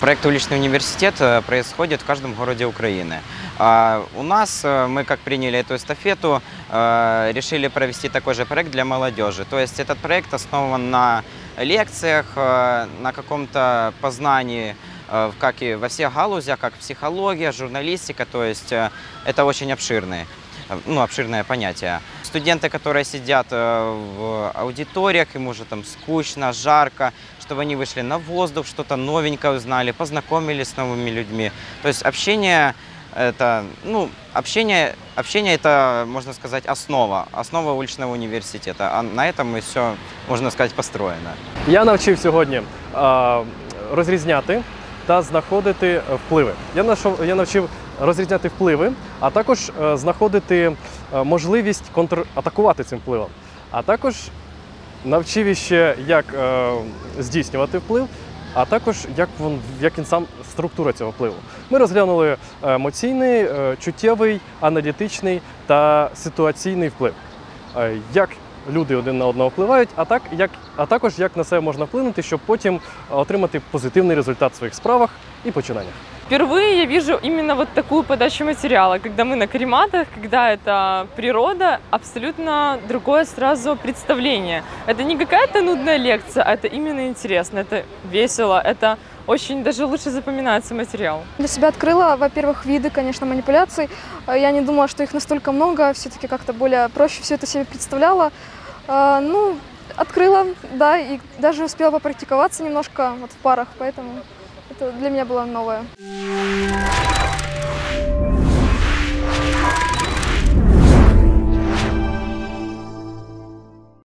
Проект «Уличный университет» э, происходит в каждом городе Украины. А У нас э, мы, как приняли эту эстафету, э, решили провести такой же проект для молодежи. То есть этот проект основан на лекциях, на каком-то познании, как и во всех галузях, как психология, журналистика. То есть это очень обширные э, ну, обширное понятие. Студенты, которые сидят э, в аудиториях, им уже там скучно, жарко, чтобы они вышли на воздух, что-то новенькое узнали, познакомились с новыми людьми. То есть общение это, ну, общение, общение это, можно сказать, основа, основа уличного университета. А на этом и все, можно сказать, построено. Я навчив сьогодні а, розрізняти та знаходити впливи. Я нашов, я навчив розрізняти впливи, а також е, знаходити е, можливість контратакувати цим впливом. А також навчив іще, як е, здійснювати вплив, а також як він, як він сам структура цього впливу. Ми розглянули емоційний, чуттєвий, аналітичний та ситуаційний вплив. Як люди один на одного впливають, а, так, як, а також як на себе можна вплинути, щоб потім отримати позитивний результат в своїх справах і починаннях. Впервые я вижу именно вот такую подачу материала, когда мы на карематах, когда это природа, абсолютно другое сразу представление. Это не какая-то нудная лекция, а это именно интересно, это весело, это очень даже лучше запоминается материал. Для себя открыла, во-первых, виды, конечно, манипуляций. Э, Я не думала, что их настолько много, все-таки как-то более проще все это себе представляла. Э, Ну, открыла, да, и даже успела попрактиковаться немножко вот в парах, поэтому это для меня было новое.